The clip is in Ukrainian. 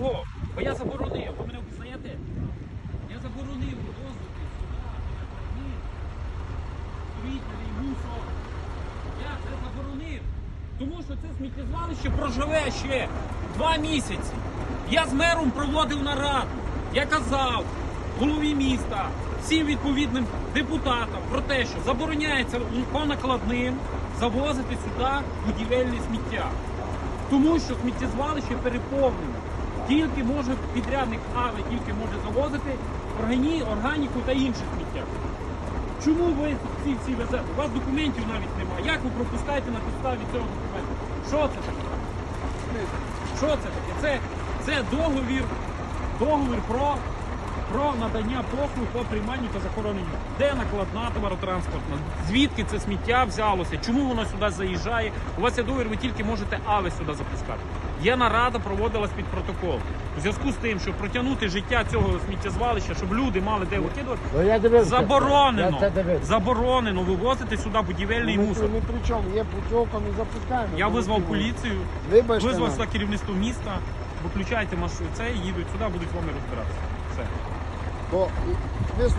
Бо я заборонив, ви мене впізнаєте? Я заборонив вивозити сюди, ні, мусор. Я це заборонив. Тому що це сміттєзвалище проживе ще два місяці. Я з мером проводив нараду. Я казав голові міста, всім відповідним депутатам про те, що забороняється по накладним завозити сюди будівельне сміття. Тому що сміттєзвалище переповнене. Тільки може підрядник АВИ тільки може завозити органі, органіку та інше сміття. Чому ви всі всі везете? У вас документів навіть немає. Як ви пропускаєте на підставі цього документу? Що це таке? Що це таке? Це, це договір, договір про, про надання послуг по прийманню та захороненню. Де накладна товаротранспортна? Звідки це сміття взялося? Чому воно сюди заїжджає? У вас є договір, ви тільки можете АВИ сюди запускати. Є нарада, проводилась під протокол. У зв'язку з тим, щоб протягнути життя цього сміттєзвалища, щоб люди мали де викидувати, Ну. Заборонено, заборонено вивозити сюди будівельний Ми, мусор. ми при чому? Є путівка, ми запускаємо. Я визвав поліцію, Вибачте визвав сюди керівництво міста, виключайте машину, це їдуть сюди, будуть з вами розбиратися. Все. Бо, вислухайте,